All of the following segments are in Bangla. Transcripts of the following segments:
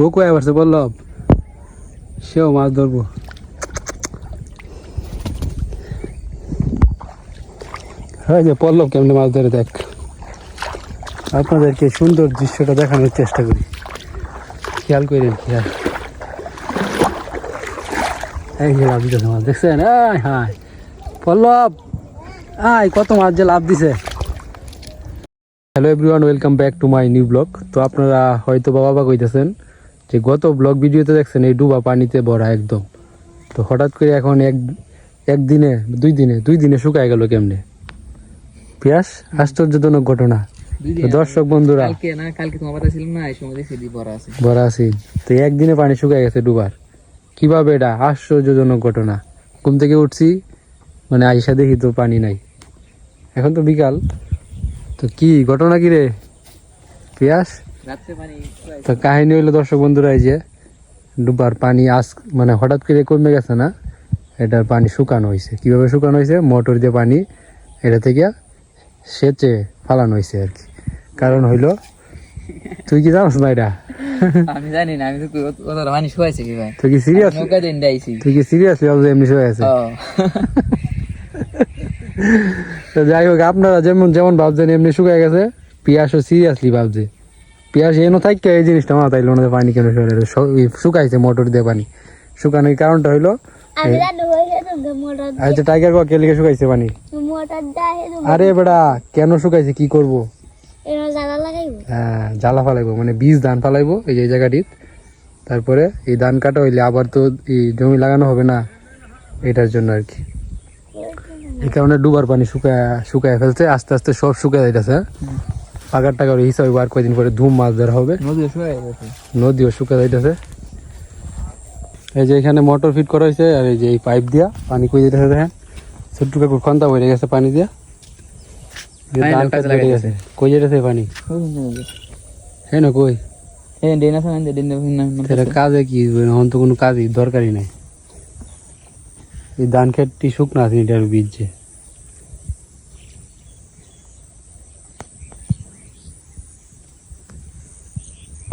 বকু আসছে পল্লব সেও মাছ ধরবো। হ্যাঁ যে পল্লব কেমনে মাছ ধরে দেখ। আপনাদেরকে সুন্দর দৃশ্যটা দেখানোর চেষ্টা করি। খেয়াল করেন খেয়াল এই যে লাভ মাছ, দেখছেন? হায় পল্লব, আয়, কত মাছ যে লাভ দিছে। Hello everyone welcome back to my new blog তো আপনারা হয়তো বাবা বা কইতেছেন যে গত ব্লগ ভিডিওতে দেখছেন এই ডুবা পানিতে ভরা একদম। তো হঠাৎ করে এখন এক একদিনে দুই দিনে দুই দিনে শুকায় গেল কেমনে? পিয়াস আশ্চর্যজনক ঘটনা। দর্শক বন্ধুরা কালকে না কালকে তোমার কথা ছিল না এই সময় দেখছি দি আছে। ভরা আছি। তো একদিনে পানি শুকায় গেছে ডুবার। কীভাবে এটা? আশ্চর্যজনক ঘটনা। ঘুম থেকে উঠছি মানে আইসা দেখি তো পানি নাই। এখন তো বিকাল। তো কি ঘটনা কি রে? পিয়াস তো কাহিনী হইল দর্শক বন্ধুরা এই যে ডুবার পানি আজ মানে হঠাৎ করে কমে গেছে না এটার পানি শুকানো হয়েছে কীভাবে শুকানো হয়েছে মোটর দিয়ে পানি এটা থেকে সেচে ফালানো হয়েছে আর কি। কারণ হইল তুই কি জানাস না এটা? আমি জানি না আমি তো কত- কত পানি কি ভাই? তুই কি সিরিয়াস নৌকা দিন যাইছি তুই কি সিরিয়াসলি ভাবছ এমনি শুয়ে আছে? তো যাই হোক আপনারা যেমন যেমন ভাবছেন এমনি শুকায় গেছে পিয়াসও সিরিয়াসলি ভাবছে। পিয়াস এনো থাকতে এই জিনিসটা মাথায় লোনে পানি কেন? শুকাইছে মোটর দিয়ে পানি। শুকানোর কারণটা হইল আচ্ছা টাইগার কক কেলিকে শুকাইছে পানি। আরে বেটা কেন শুকাইছে কি করব? হ্যাঁ জ্বালা ফালাইবো মানে বীজ ধান ফালাইবো এই যে এই জায়গাটিত তারপরে এই ধান কাটা হইলে আবার তো এই জমি লাগানো হবে না এটার জন্য আর কি। এই কারণে ডুবার পানি শুকায় শুকায় ফেলছে আস্তে আস্তে সব শুকায় যাইতেছে পাকার টাকার হিসাবে আর কয়দিন পরে ধুম মাছ ধরা হবে। নদীও শুকায় যাইতেছে। এই যে এখানে মোটর ফিট করা হয়েছে আর এই যে এই পাইপ দিয়া পানি কই যেতেছে দেখেন। ছোট্ট কাকুর খন্তা বইরে গেছে পানি দিয়া। কই যেতেছে পানি? হ্যাঁ না কাজে কি এখন তো কোনো কাজই দরকারই নাই। এই ধান খেতটি শুকনা আছে এটার বীজ যে।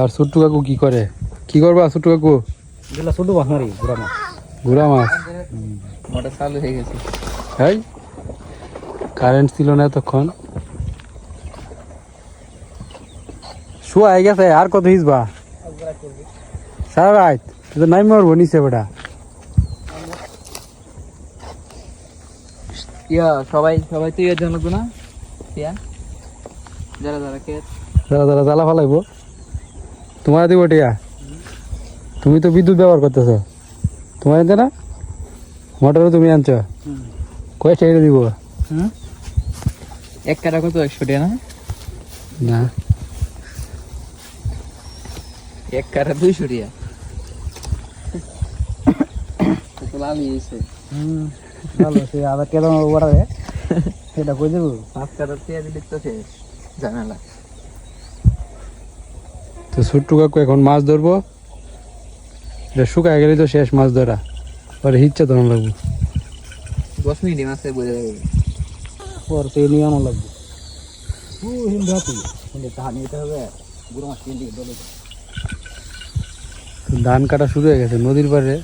আর ছোট্টু কাকু কি করে? কি করবা ছোট্টু কাকু? দিলা ছোট মাছ মারি বুড়া মাছ। ঘোড়া মাছ? মোটর চালু হয়ে গেছে। এই কারেন্ট ছিল না এতক্ষণ। শুয়া হয়ে গেছে আর কত হিসবা? সারা রাত তুই তো নাই মারবো নিচে বেটা। ইয়া সবাই সবাই তো ইয়ের জন্য না? ইয়া যারা যারা কে দাদা দাদা জ্বালা ফালাইবো। তোমার দিব টিয়া। তুমি তো বিদ্যুৎ ব্যবহার করতেছ। তোমার আনতে না? মোটরও তুমি আনছ। কয়টা এটা দিব? এক কাটা কত? একশো টাকা না? না। এক কাটা দুইশো টাকা লাভ হয়েছে ভালো সে আবার কেন ওড়াবে সেটা কই দেবো? পাঁচ কাটা পেঁয়াজ দিলে তো শেষ। ঝামেলা তো ছোট্টু কাকু এখন মাছ ধরবো। এটা শুকায় গেলে তো শেষ মাছ ধরা। পরে হিচ্ছে তখন লাগবো। দশ মিনিট মাসে বোঝা যাবে পর তো নিয়ে আমার লাগবে। ধান কাটা শুরু হয়ে গেছে নদীর পাড়ে।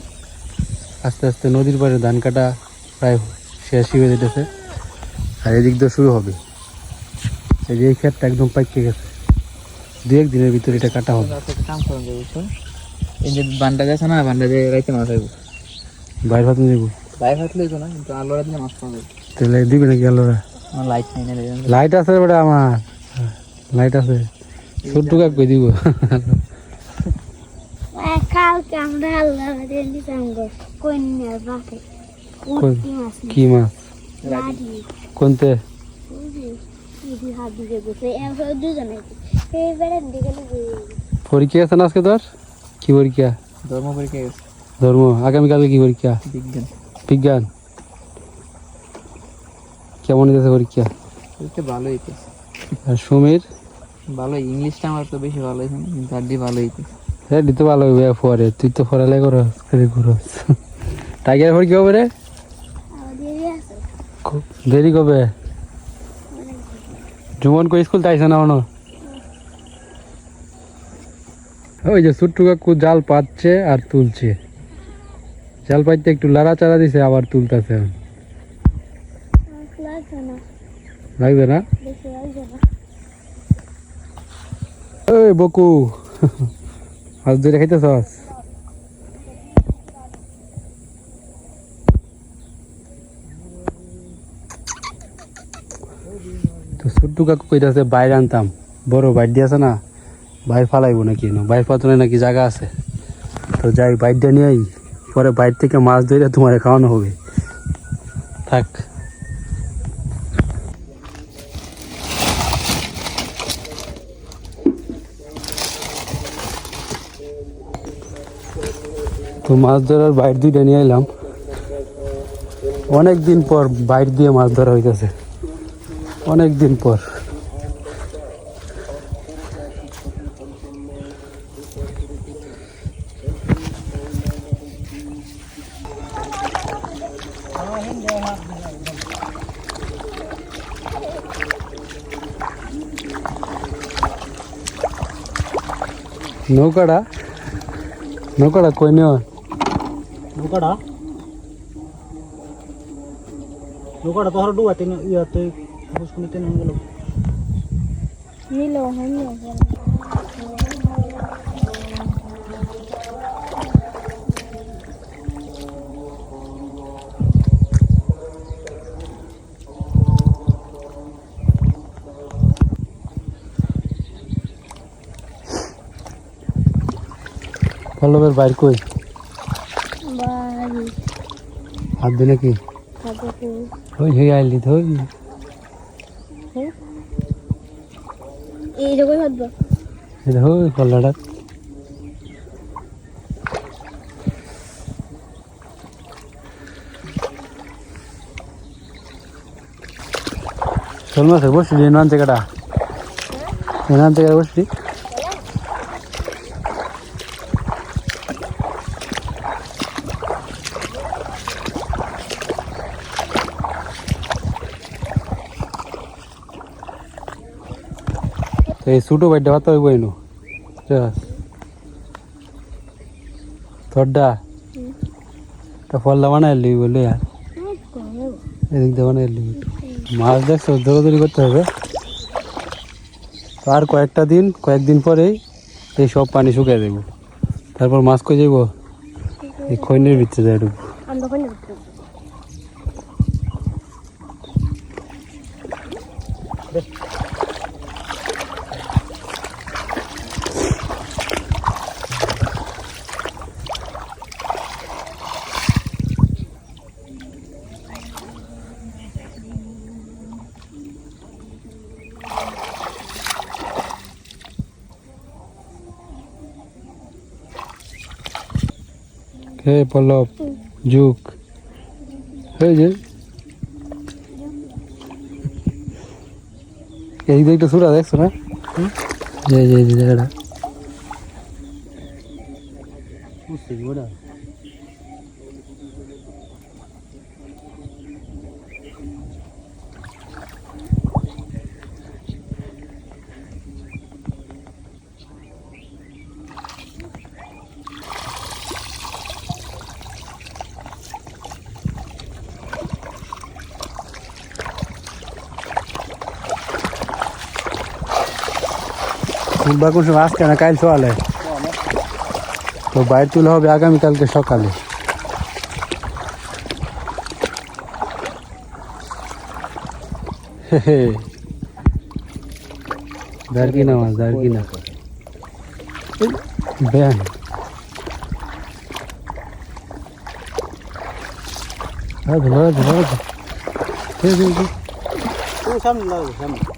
আস্তে আস্তে নদীর পাড়ে ধান কাটা প্রায় শেষই হয়ে যেতেছে। আর এদিক দিয়ে শুরু হবে। এই যে এই ক্ষেতটা একদম পাইকে গেছে। দু এক দিনের ভিতরে এটা কাটা হবে কাম করেন বুঝছ এই যে বান্ডা গেছে না বান্ডা দিয়ে রাইতে মাছ আইব বাইরে ভাত নেব বাইরে হাঁটলে তো না কিন্তু আলোরা দিলে মাছ পাবে তাহলে দিবে নাকি আলোরা লাইট নেই না লাইট আছে বেটা আমার লাইট আছে ছোট্ট কাক কই দিব কালকে আমরা আল্লাহ দিয়ে দিতাম গো কন্যার বাপে কি মাছ কোনতে হাত দিয়ে গেছে দুজনে পরীক্ষা আছে না আজকে তোর? কি পরীক্ষা? ধর্ম পরীক্ষা গেছে ধর্ম। আগামীকালকে কি পরীক্ষা? বিজ্ঞান। বিজ্ঞান। কেমন হইতেছে পরীক্ষা? পরীক্ষা ভালো হইতে আর সমীর? ভালো ইংলিশটা আমার তো বেশি ভালো হয়েছে না, কিন্তু আর ভালো হইতে হ্যাঁ দিতে ভালো হবে পরে তুই তো পড়ালে করো ঘুরো টাইগার পরীক্ষা হবে রে? দেরি আছে। খুব দেরি কবে? জুমন কই স্কুল তাইছে না অন ওই যে ছোট্টু কাকু জাল পাচ্ছে আর তুলছে। জাল পাইতে একটু লাড়াচাড়া দিছে, আবার তুলতেছে। লাগবে না? ওই বকু মাছ ধরে খাইতেছস তো ছোট্টু কাকু কইতাছে, বাইরে আনতাম। বড় বাইর দিয়ে আছে না? বাইর ফালাইবো নাকি বাইর পাতনে নাকি জায়গা আছে? তো যাই, বাইর দিয়ে নিয়ে আই। পরে বাইর থেকে মাছ ধরে তোমার খাওয়ানো হবে। থাক। তো মাছ ধরার বাইর দুইটা নিয়ে এলাম অনেক দিন পর বাইর দিয়ে মাছ ধরা হইতেছে। অনেক দিন পর। নৌকাটা নৌকাটা কই নেওয়া নৌকাটা নৌকাটা তো হলো ডুবাতে ইয়াতে পুষ্কুনিতে নিয়ে গেল নিল হইল পল্লবের বাইর কই? হাত দিলে কি ওই হয়ে আইলি তো ওই। এই রকম হতো এটা ওই পল্লাটা। শোল মাছের বসলি এনান জায়গাটা এই ছোটো বাইরটা ভাত হইব এনো। থরডা তা ফলটা বানাই লিবি বলে আর। এদিক দিয়ে বানাই লিবি মাছ দেখছ দৌড়াদৌড়ি করতে হবে। আর কয়েকটা দিন, কয়েকদিন পরেই এই সব পানি শুকিয়ে দেবো তারপর মাছ কই যাইব? এই খৈনের ভিতরে যাই ঢুকবো হে পল্লব, যুগ। এই যে। এই দিকটা সুরা দেখছ না? যে যে জায়গাটা। বুঝছি ওটা তুলবা কোন সময় আজকে না কাল সকালে। তো বাইর তুলা হবে আগামীকালকে সকালে। দারকিনা মাছ দারকিনা ব্যান। ধরো ধরো ধরো সামনে।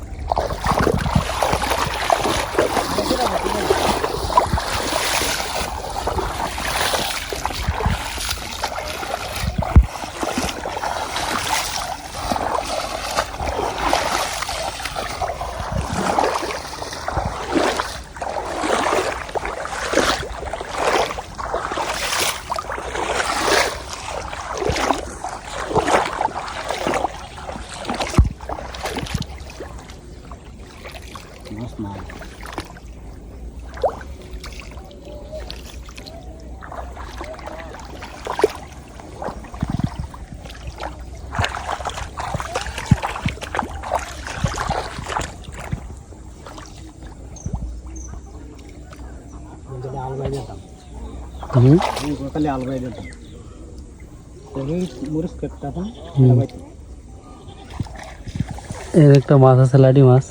এর একটা মাছ আছে লাডি মাছ।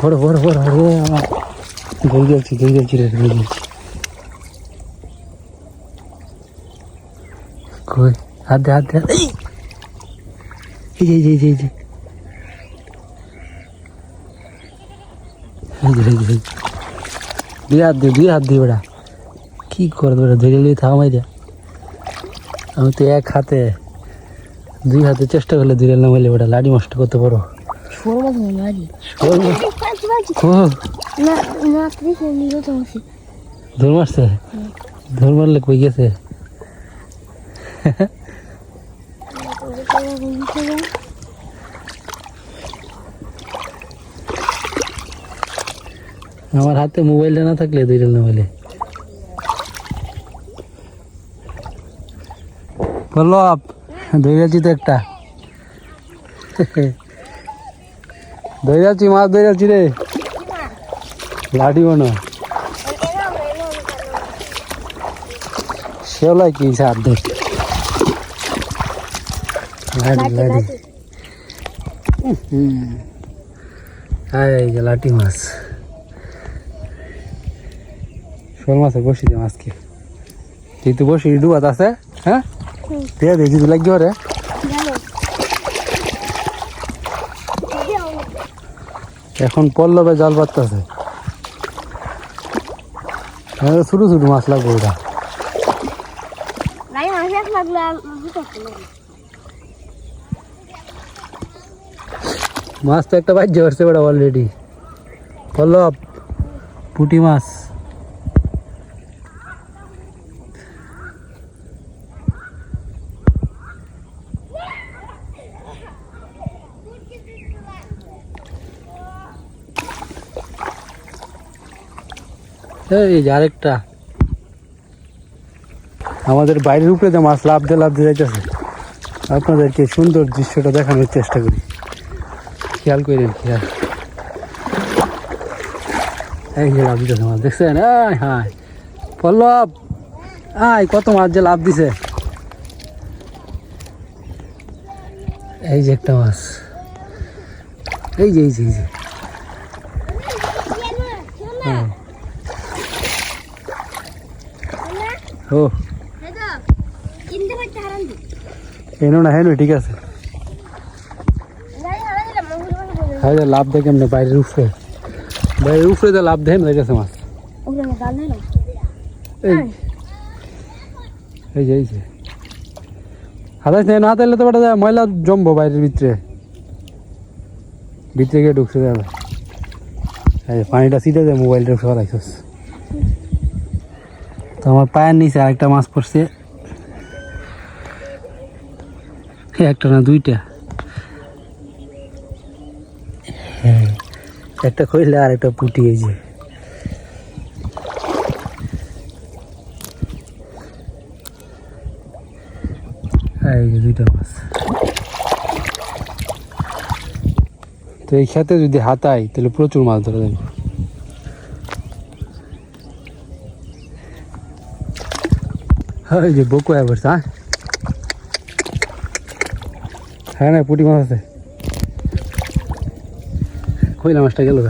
বড় বড় বড় আরে আমার গই যাচ্ছি গই যাচ্ছি রে হাত দে হাত দে দুই হাত দিয়ে দুই হাত দিয়ে বেড়া। কী করে বেড়া? ধরে নিয়ে থামাই যা আমি তো এক হাতে দুই হাতে চেষ্টা করলে দুই না হইলে বেটা লাড়ি নষ্ট করতে পারো ধর মারছে? ধর মারলে কই গেছে? আমার হাতে মোবাইলটা না থাকলে দুইটা না হলে পল্লব ধৈরাচি তো একটা। ধৈরাচি মাছ ধৈরাচি রে। লাঠি মনে শেওলা কি সার ধর লাঠি লাঠি হ্যাঁ লাঠি মাছ। শোল মাছের বসি দে মাছকে তো বসি ডুবাত আছে হ্যাঁ। দিয়ে দেখি তুই লাগবে রে এখন পল্লবে জাল পাততেছে। ছোটো ছোটো মাছ লাগবে ওটা মাছ তো একটা বাজ্য করছে ওটা অলরেডি পল্লব পুটি মাছ। এই যে আরেকটা। আমাদের বাইরের উপরে যে মাছ লাভ দিয়ে লাভ দিয়ে যাইতেছে, আপনাদেরকে সুন্দর দৃশ্যটা দেখানোর চেষ্টা করি। খেয়াল করেন, খেয়াল। এই যে লাভ দিতেছে মাছ, দেখছেন? এই হাই পল্লব, আয়, কত মাছ যে লাভ দিছে। এই যে একটা মাছ। এই যে এই যে এই যে হ্যাঁ। ও। এনো না, হেন, ঠিক আছে। হ্যাঁ লাভ দেখে এমনি বাইরের উপরে বাইরের উপরে যে লাভ দেখেন দেখেছে মাছ। এই। যে এই যে। হাতাইস নেই না হাতাইলে তো বেটা যায়, ময়লা জমবো বাইরের ভিতরে। ভিতরে গিয়ে ঢুকছে, যাবে। পানিটা সিটে যায়, মোবাইলটা সরাইছস। তো আমার পায়ের নিচে আরেকটা মাছ পড়ছে। একটা না দুইটা। একটা খইলে আর একটা পুটি এই যে। দুইটা মাছ। তো এই খেতে যদি হাতাই তাহলে প্রচুর মাছ ধরা যাবে। ये बोको है बरसा है ना पुटी मार से कोई ना मस्त गलो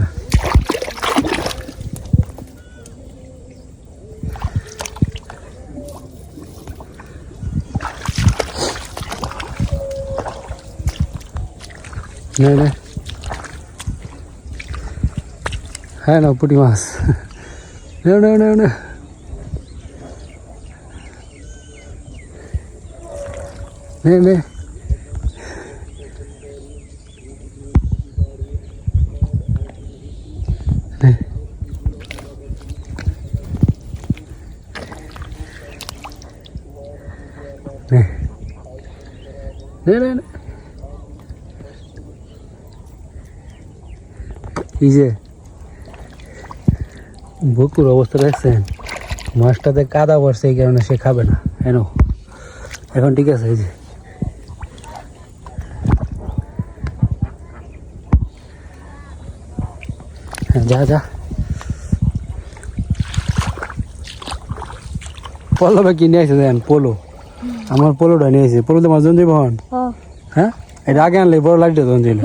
नहीं नहीं है ना पुटी मास नहीं नहीं नहीं नहीं নে নে। নে। নে। নে এই যে বকুর অবস্থা দেখছেন? মাছটাতে কাদা পড়ছে, এই কারণে সে খাবে না। এন। এখন ঠিক আছে, এই যে। যা যা। পল্লবে কি নিয়ে আসে দেন পোলো। আমার পোলোটা নিয়ে এসে পোলোতে মাছ জন হন। হ্যাঁ? এটা আগে আনলে বড় লাইটটা জন দিল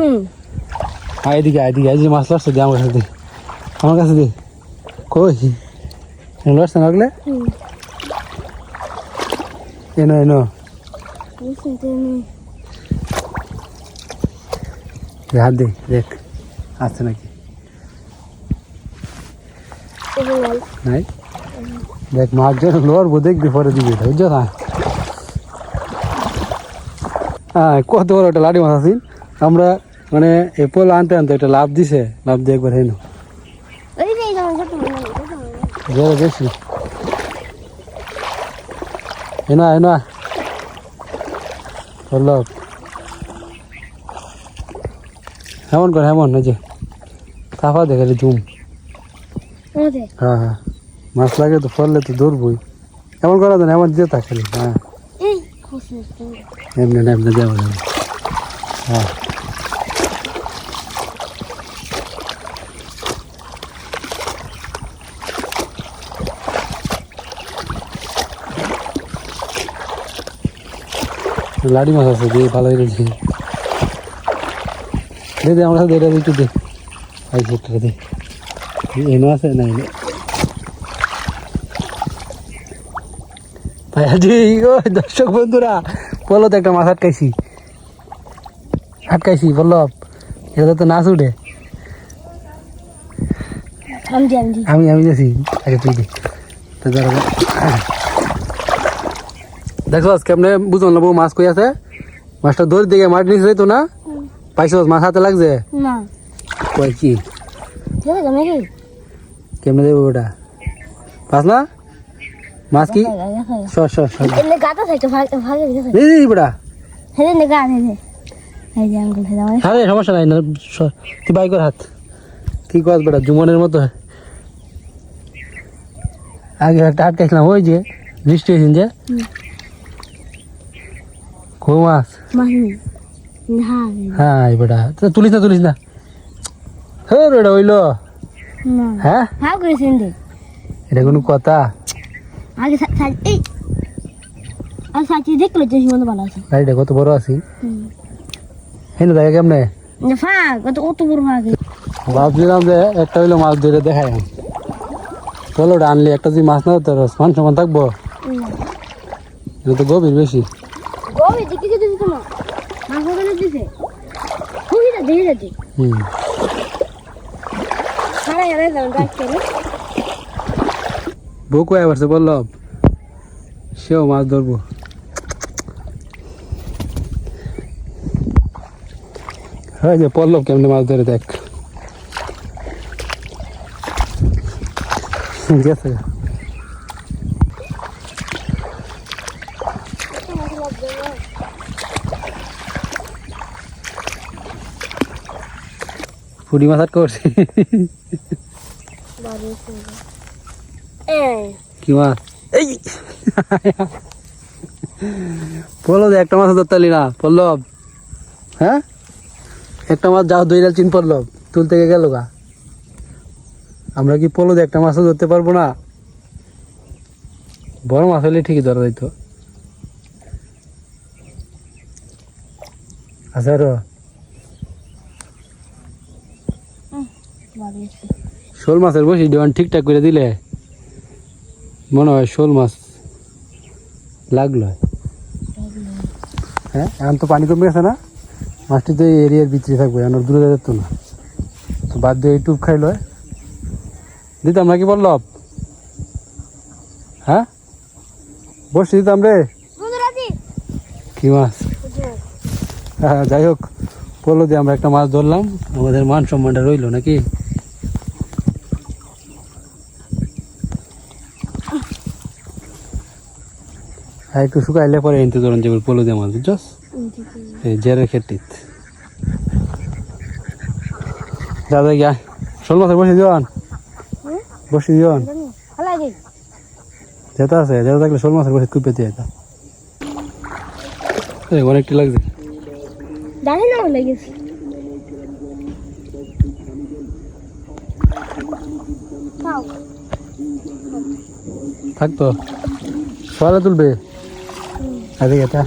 আয় এদিকে আয় এদিকে আয়। যে মাছ লড়ছে দে আমার কাছে দে। আমার কাছে দে। কই? লড়ছে না ওগুলো? এনো এনো। দে, হাত দে দেখ। আসছে নাকি? নাই দেখ যেন লড়বো দেখবি পরে দিবি বুঝছ না হ্যাঁ কত বড় একটা লাঠি মাছ আছি আমরা মানে এ পোল আনতে আনতে একটা লাভ দিছে লাভ দিয়ে একবার হেন। জোরে বেশি। এনা এনা পল্লব হেমন কর হেমন এই যে। কাফা দেখে জুম। হ্যাঁ হ্যাঁ। মাছ লাগে তো ফললে তো ধরবই। এমন করা দেন এমন দিয়ে থাকে হ্যাঁ। এমনি না এমনি দেওয়া যাবে। হ্যাঁ। লাড়ি মাছ আছে দিয়ে ভালো হয়েছে দে দে আমার সাথে এটা একটু দে। আই সেটা দে। এনো আছে না এনো ভাইয়াজি ও দর্শক বন্ধুরা বলো তো একটা মাছ আটকাইছি। আটকাইছি বল্লভ এটা তো নাচ উঠে। আমি আমি গেছি আগে তুই তো যারা দেখো কেমনে বুঝুন না বউ মাছ কই আছে? মাছটা ধরে দিকে মাঠ নিচে তো না? পাইছো মাছ হাতে লাগছে? না। কই কি? ঠিক আছে আমি কি কেমনে দেবো ওটা? পাস না? মাছ কি? সর সর সর বড়া সমস্যা নাই না তুই বাই কর হাত। কি কর বেটা জুমনের মতো আগে একটা আটকাইছিলাম ওই যে বৃষ্টি হয়েছিল যে। কো মাছ। হ্যাঁ বেটা তুলিস না তুলিস না। হ্যাঁ বেটা হইল না হ্যাঁ? হ্যাঁ এটা কোনো কথা? আগে এই। আর সাজি দেখলে যে হিমন্ত ভালো আছে। গাড়িটা কত বড় আছি। হেন দেখা কেমনে? ফাগ কত কত বড় ফাগ। ভাবছিলাম যে একটা হইল মাছ ধরে দেখাই। চলো ওটা আনলি। একটা যদি মাছ না তোর মান সমান থাকব। এটা তো গভীর বেশি। গোবি দিকে দিতে দিতে। না মাছ যাচ্ছে হুম সারা গেলে যান রাখতে বউ কয়ে পারছে বললাম, সেও মাছ ধরবো। হ্যাঁ যে পল্লব কেমনে মাছ ধরে দেখ। গেছে। ফুড়ি মাছ আটকা করছি কি মাছ এই। পল্লব একটা মাছ ধরতালি না পল্লব। হ্যাঁ? একটা মাছ যাও দুই চিন পল্লব। তুলতে গেল গা। আমরা কি পল্লব একটা মাছও ধরতে পারব না? বড় মাছ হলে ঠিকই ধরা যাইতো। আচ্ছা শোল মাছের বসি দেওয়ান ঠিকঠাক করে দিলে মনে হয় শোল মাছ লাগল। হ্যাঁ এখন তো পানি কমে গেছে না? মাছটি তো এই এরিয়ার ভিতরে থাকবে এখন দূরে যেত না। তো বাদ দিয়ে ইউটিউব খাইলো। দিতাম নাকি বললব হ্যাঁ? বসে দিতাম রে। কি মাছ? হ্যাঁ যাই হোক বলল দিয়ে আমরা একটা মাছ ধরলাম আমাদের মান সম্মানটা রইল নাকি? হ্যাঁ একটু শুকাইলে পরে এনতে ধরুন যে পলো দিয়ে মাছ বুঝছস এই জেরের ক্ষেত্রে দাদা গিয়া শোল মাছের বসে দিওয়ান? বসে দিওয়ান? যেটা আছে যেটা থাকলে শোল মাছের বসে কুপে দিয়ে অনেকটি লাগছে। জানি না লেগেছে। থাকতো সকালে তুলবে। এদিকে এটা